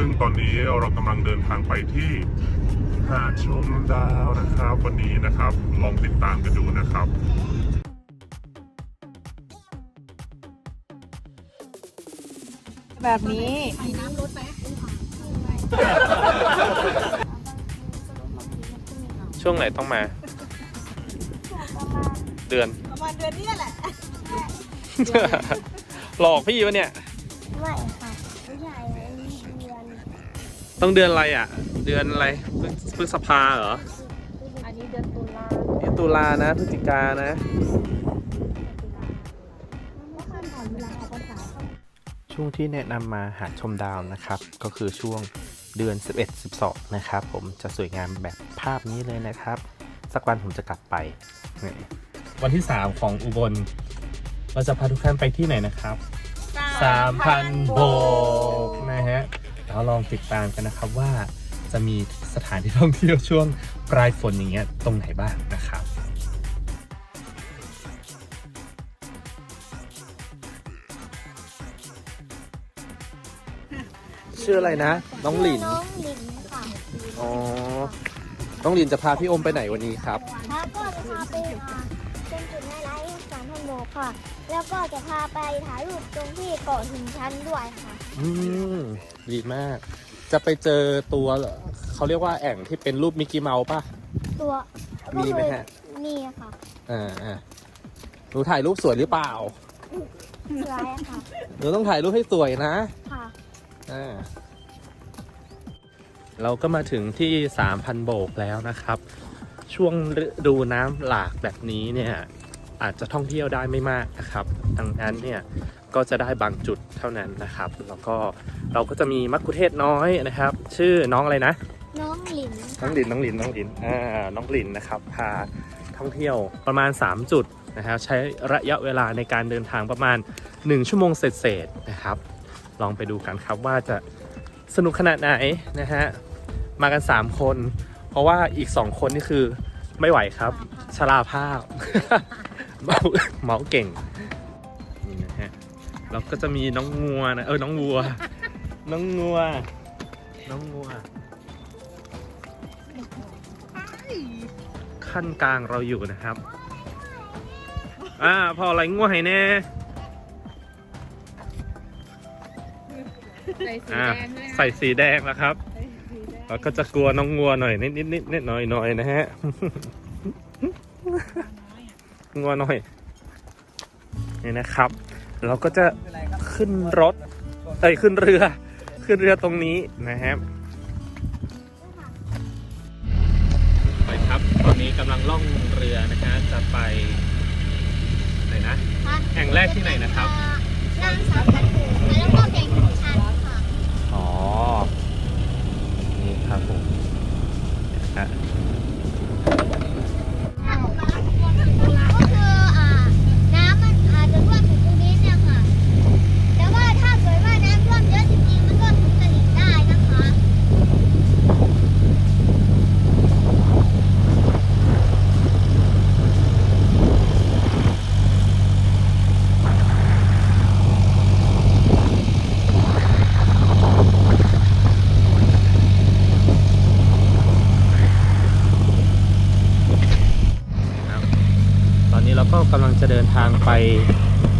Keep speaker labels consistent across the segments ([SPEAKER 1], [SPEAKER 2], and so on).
[SPEAKER 1] ซึ่งตอนนี้เรากำลังเดินทางไปที่หาดชมดาวนะครับ วันนี้นะครับลองติดตามกันดูนะครับ
[SPEAKER 2] แบบนี้
[SPEAKER 3] ช่วงไหนต้องมา เดือน
[SPEAKER 2] ประมาณเดือนนี้แหละ
[SPEAKER 3] หลอกพี่วะเนี่ย
[SPEAKER 4] ไม่ค่ะไม่ใช่เดือน
[SPEAKER 3] ต้องเดือนอะไรอะ เดือนอะไรพฤพฤษภาเหรอ
[SPEAKER 4] อันนี้เดือนตุลา
[SPEAKER 3] นี่ตุลานะพฤศจิกานะ
[SPEAKER 4] ไม่ค่อยผ่อนเวลาออกภาษา
[SPEAKER 3] ช่วงที่แนะนำมาหาดชมดาวนะครับ ก็คือช่วงเดือน 11 12 นะครับ ผมจะสวยงามแบบภาพนี้เลยนะครับ สักวันผมจะกลับไปนี่วันที่ 3 ของอุบล เราจะพาทุกท่านไปที่ไหนนะครับ3,000โบกนะฮะ เราลองติดตามกันนะครับว่าจะมีสถานที่ท่องเที่ยวช่วงปลายฝนอย่างเงี้ยตรงไหนบ้างนะครับชื่ออะไรนะ น้องหลิน
[SPEAKER 4] น้องหลินค่ะ
[SPEAKER 3] อ๋อ น้องหลินจะพาพี่อมไปไหนวันนี้ครับ
[SPEAKER 4] แล้วก็จะพาไปอ่าเป็นจุดไฮไลท์สาม พันโบกค่ะ แล้วก็จะพาไปถ่ายรูปตรงที่เกาะหินชั้นด้วยค่ะ
[SPEAKER 3] อืมดีมาก จะไปเจอตัวเขาเรียกว่าแอ่งที่เป็นรูปมิกกี้เมาส์ป่ะ
[SPEAKER 4] ตัว
[SPEAKER 3] มีไหม
[SPEAKER 4] ก็คือ
[SPEAKER 3] ฮะ
[SPEAKER 4] นี่ค่ะ
[SPEAKER 3] อ่าอ่าหนูถ่ายรูปสวยหรือเปล่า
[SPEAKER 4] สวยค่ะ
[SPEAKER 3] หนูต้องถ่ายรูปให้สวยนะ
[SPEAKER 4] ค่ะ
[SPEAKER 3] อ่า เราก็มาถึงที่ 3,000 โบกแล้วนะครับ ช่วงฤดูน้ำหลากแบบนี้เนี่ย อาจจะท่องเที่ยวได้ไม่มากนะครับ ดังนั้นเนี่ยก็จะได้บางจุดเท่านั้นนะครับ แล้วก็เราก็จะมีมักคุเทศน้อยนะครับ ชื่อน้องอะไรนะ
[SPEAKER 4] น้องหลิน
[SPEAKER 3] น้
[SPEAKER 4] ค่ะ
[SPEAKER 3] องลินน้องลินน้องลินอ่าน้องลินนะครับพาท่องเที่ยวประมาณ 3 จุดนะครับใช้ระยะเวลาในการเดินทางประมาณ 1 ชั่วโมงเศษๆนะครับ ลองไปดูกันครับว่าจะสนุกขนาดไหนนะฮะมากัน 3 คน เพราะว่าอีก 2 คนนี่คือไม่ไหวครับชราภาพ เมาเมาเก่งนี่นะฮะเราก็จะมีน้องงัวนะเออน้องวัว น้องงัว น้องงัว ขั้นกลางเราอยู่นะครับ อ่าพออะไรง่วงให้แน่
[SPEAKER 2] ใส่สี
[SPEAKER 3] อ่า
[SPEAKER 2] แดงด้วยนะ
[SPEAKER 3] ใส่สีแดงแล้วครับ
[SPEAKER 2] ใส่สีแดง
[SPEAKER 3] แล้วก็จะกลัวน้องงัวหน่อยนิดนิดนิดนิดหน่อยหน่อยนะฮะ งัวหน่อยนี่นะครับ เราก็จะขึ้นรถเอ้ยขึ้นเรือ ขึ้นเรือตรงนี้นะครับไปครับตอนนี้กำลังล่องเรือนะฮะจะไปไหนนะแห่งแรกที่ไหนนะครับ
[SPEAKER 4] นั่งสามพันโบกแล้วก็แก่งหินชั้นค่ะ
[SPEAKER 3] อ๋อนี่ครับผมนะฮะ
[SPEAKER 4] ก็คืออ่าน้ำมันอาจจะท่วมถึงตรงนี้เนี่ยค่ะ แต่ว่าถ้าเกิดว่าน้ำท่วมเยอะจริงๆ มันก็ถึงตลิ่งได้นะคะ
[SPEAKER 3] ครับตอนนี้เราก็กำลังจะเดิน ทางไป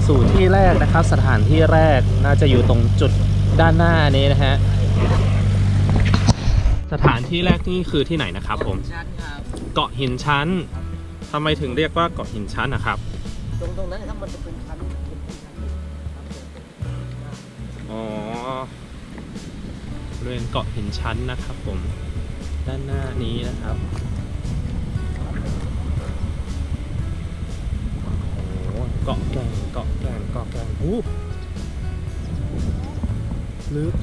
[SPEAKER 3] สู่ที่แรกนะครับ สถานที่แรกน่าจะอยู่ตรงจุดด้านหน้านี้นะฮะสถานที่แรกนี่คือที่ไหนนะครับผมเกาะหินชั้นทำไมถึงเรียกว่าเกาะหินชั้นนะครับ
[SPEAKER 5] ตรงตรงนั้นครับมันจะเป็นชั้น
[SPEAKER 3] อ๋อบริเวณเกาะหินชั้นนะครับผม ด้านหน้านี้นะครับ โอ้ลึก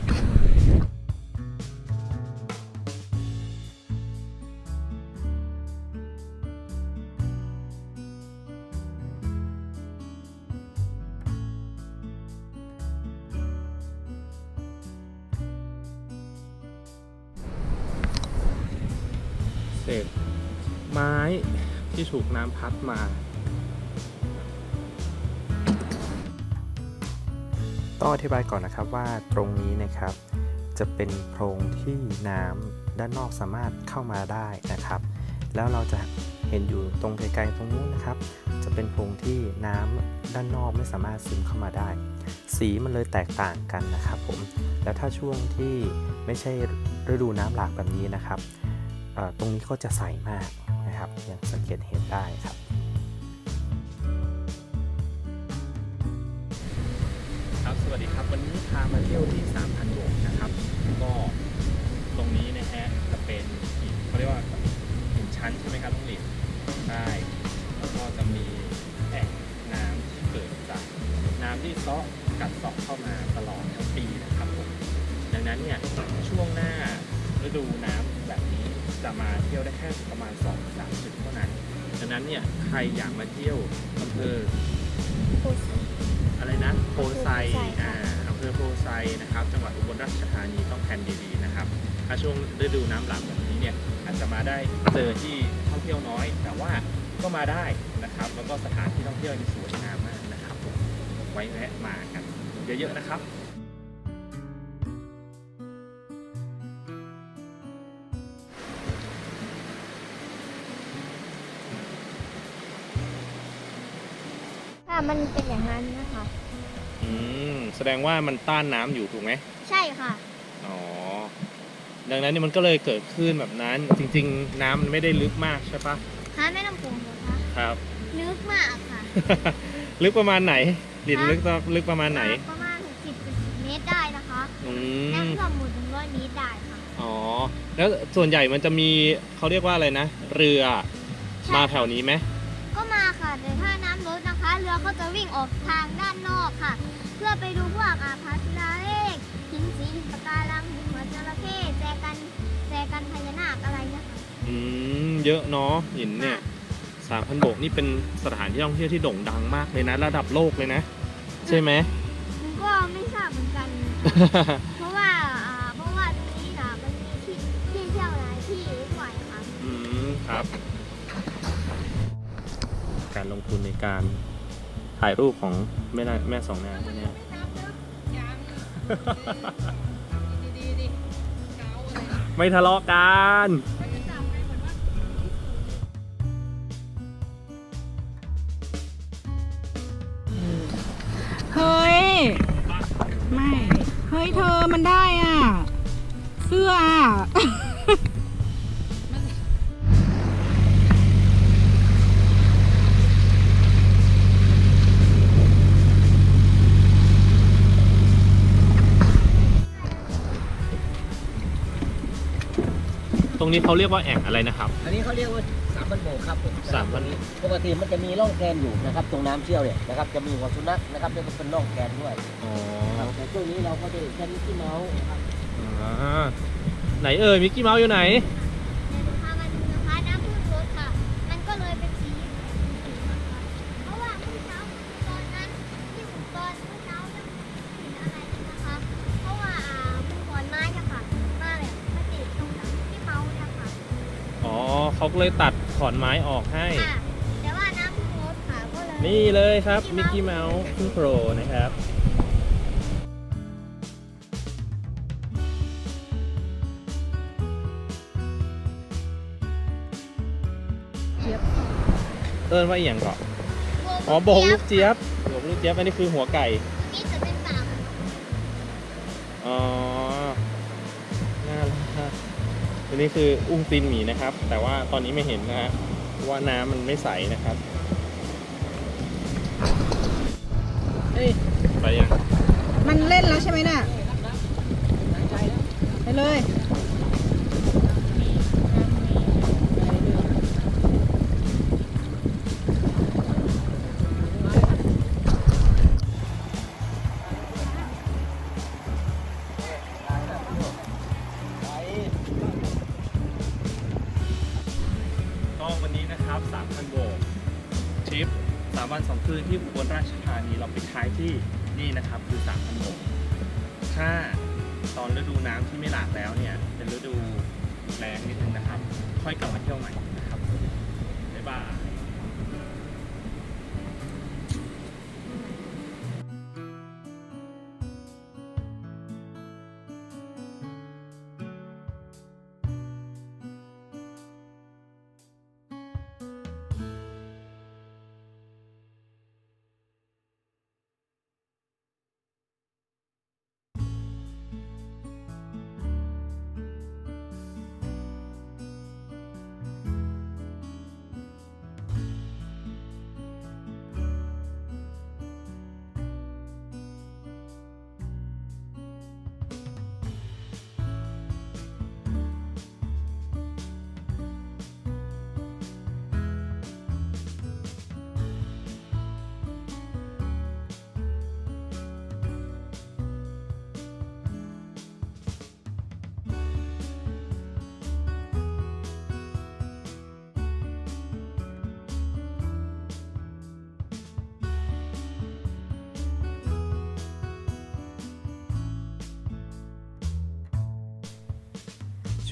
[SPEAKER 3] เศษไม้ที่ถูกน้ำพัดมา ต้องอธิบายก่อนนะครับว่าตรงนี้นะครับ จะเป็นโพรงที่น้ำด้านนอกสามารถเข้ามาได้นะครับ แล้วเราจะเห็นอยู่ตรงไกลๆตรงนู้นนะครับ จะเป็นโพรงที่น้ำด้านนอกไม่สามารถซึมเข้ามาได้ สีมันเลยแตกต่างกันนะครับผมแล้วถ้าช่วงที่ไม่ใช่ฤดูน้ำหลากแบบนี้นะครับตรงนี้ก็จะใสมากนะครับอย่างสังเกตเห็นได้ครับ วัสดีครับ วันนี้พามาเที่ยวที่3,000โบกนะครับ ก็ตรงนี้นะฮะจะเป็นหินเขาเรียกว่าหินชั้นใช่ไหมครับน้องหลินใช่แล้วก็จะมีแอ่งน้ำที่เกิดจากน้ำที่ซาะกัดซาะเข้ามาตลอดทั้งปีนะครับผมดังนั้นเนี่ยช่วงหน้าฤดูน้ำแบบนี้จะมาเที่ยวได้แค่ประมาณ2อสามจุดเท่านั้น ดังนั้นเนี่ยใครอยากมาเที่ยวอำเภอ อะไรนะโพไซ
[SPEAKER 4] โพไซค่ะ
[SPEAKER 3] อ่าอำเภอโพไซนะครับ จังหวัดอุบลราชธานีต้องแผนดีๆนะครับ ถ้าช่วงฤดูน้ำหลากแบบนี้เนี่ยอาจจะมาได้เจอที่ท่องเที่ยวน้อย แต่ว่าก็มาได้นะครับ แล้วก็สถานที่ท่องเที่ยวนี่สวยงามมากนะครับผมไว้แวะมากันเยอะๆนะครับ
[SPEAKER 4] มันเป็นอย่างนั้นนะคะ
[SPEAKER 3] อืมแสดงว่ามันต้านน้ำอยู่ถูกไหม
[SPEAKER 4] ใช่ค่ะ
[SPEAKER 3] อ๋อดังนั้นเนี่ยมันก็เลยเกิดขึ้นแบบนั้น จริง ๆ น้ำมันไม่ได้ลึกมากใช่ปะ
[SPEAKER 4] หาแม่น้ำโขงเหรอคะ
[SPEAKER 3] ครับ
[SPEAKER 4] ลึกมากค่ะ
[SPEAKER 3] ลึกประมาณไหน ดิน
[SPEAKER 4] ฮะ
[SPEAKER 3] ลึกต่อลึกประมาณไหน
[SPEAKER 4] ประมาณ60เมตรได้นะคะ
[SPEAKER 3] อื
[SPEAKER 4] และ
[SPEAKER 3] ม
[SPEAKER 4] ท่วมหมดถึงร้อยเมตรได้ค่ะ
[SPEAKER 3] อ๋อ แล้วส่วนใหญ่มันจะมีเขาเรียกว่าอะไรนะ เรือ
[SPEAKER 4] ใช่
[SPEAKER 3] มาแถวนี้ไหม
[SPEAKER 4] ก็มาค่ะแต่ถ้าน้ำลดนะคะ เรือเขาจะวิ่งออกทางด้านนอกค่ะ เพื่อไปดูพวกอาพาศิลาเลขหินสีหินปะการังหินหัวจระเข้แจกันแจกันพญานาคอะไรเนี่ยค่ะ
[SPEAKER 3] อืมเยอะเนาะหินเนี่ยสามพันโบกนี่เป็นสถานที่ท่องเที่ยวที่โด่งดังมากเลยนะ ระดับโลกเลยนะ ใช่ไหม
[SPEAKER 4] ผมก็ไม่ทราบเหมือนกันค่ะเพราะว่าอ่าเพราะว่าตรงนี้นะมันมีที่ที่เที่ยวหลายที่ด้วยค่ะ
[SPEAKER 3] อืมครับ การลงทุนในการ ถ่ายรูปของแม่นาแม่สองนางเนี่ยไม่ทะเลาะกัน
[SPEAKER 2] เฮ้ย ไม่ เฮ้ยเธอมันได้อะ เสื้ออะ
[SPEAKER 3] ตรงนี้เขาเรียกว่าแอ่งอะไรนะครับ
[SPEAKER 5] อันนี้เขาเรียกว่าสามพันโบกครับผม
[SPEAKER 3] สามพัน
[SPEAKER 5] ปกติมันจะมีร่องแกนอยู่นะครับ ตรงน้ำเชี่ยวเนี่ยนะครับจะมีหัวสุนัขนะครับแล้วก็เป็นร่องแกนด้วย
[SPEAKER 3] อ๋อ
[SPEAKER 5] ครับแต่ช่วงนี้เราก็จะใช้มิกกี้เมาส์นะครับ
[SPEAKER 3] อ่าไหนเอ่ยมิกกี้เมาส์อยู่ไหน
[SPEAKER 4] เขาก็เล
[SPEAKER 3] ยตัดขอนไม้ออกให้
[SPEAKER 4] อะแต่ว่าน้ำพึ่งรถค่ะก็เลย
[SPEAKER 3] นี่เลยครับมิกกี้เมาส์ขึ้นโปรนะครับ เอิ้นว่าอหย่างก่อนอ๋อโบกลูกเจี๊ยบโบกลูกเจี๊ยบอันนี้คือหัวไก่
[SPEAKER 4] นี่จะเป็นปาก
[SPEAKER 3] อ๋อ ตัวนี้คืออุ้งตีนหมีนะครับ แต่ว่าตอนนี้ไม่เห็นนะฮะเพราะว่าน้ำมันไม่ใสนะครับ
[SPEAKER 5] เฮ้ย
[SPEAKER 3] ไปยัง
[SPEAKER 2] มันเล่นแล้วใช่ไหมน่ะ
[SPEAKER 5] ใจแล้ว
[SPEAKER 2] ไปเลย
[SPEAKER 3] ก็ นะครับ3,000โบกทริป3วัน2คืนที่อุบลราชธานีเราปิดท้ายที่นี่นะครับคือ3,000โบกถ้าตอนฤดูน้ำที่ไม่หลากแล้วเนี่ย เป็นฤดูแรงนิดนึงนะครับ ค่อยกลับมาเที่ยวใหม่นะครับบ๊ายบาย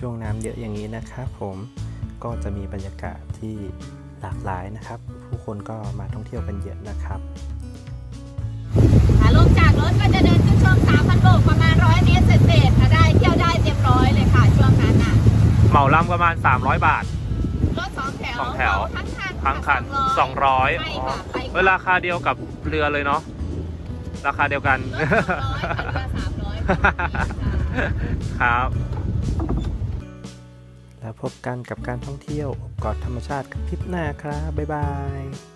[SPEAKER 6] ช่วงน้ำเยอะอย่างนี้นะครับผมก็จะมีบรรยากาศที่หลากหลายนะครับ ผู้คนก็มาท่องเที่ยวกันเยอะนะครับ
[SPEAKER 2] ค่ะลงจากรถก็จะเดินขึ้นช่วง3,000โบกประมาณร้อยเมตรเศษๆค่ะได้เที่ยวได้เต็มร้อยเลยค่ะช่วงนั้นน่ะ
[SPEAKER 6] เหมาลำประมาณ 300 บาท
[SPEAKER 2] รถสองแถว
[SPEAKER 6] สองแถว
[SPEAKER 2] ทั้งคัน
[SPEAKER 6] ทั้งคัน
[SPEAKER 2] สองร้อย
[SPEAKER 6] 200
[SPEAKER 2] ใช่
[SPEAKER 6] อ๋อ
[SPEAKER 2] ค่ะไป
[SPEAKER 6] เวลาราคาเดียวกับเรือเลยเนาะราคาเดียวกัน
[SPEAKER 2] รถสองร้อยค่ะเรือสามร้อยค่ะ
[SPEAKER 6] ครับ แล้วพบกันกับการท่องเที่ยวอบกอดธรรมชาติกับคลิปหน้าครับบ๊ายบาย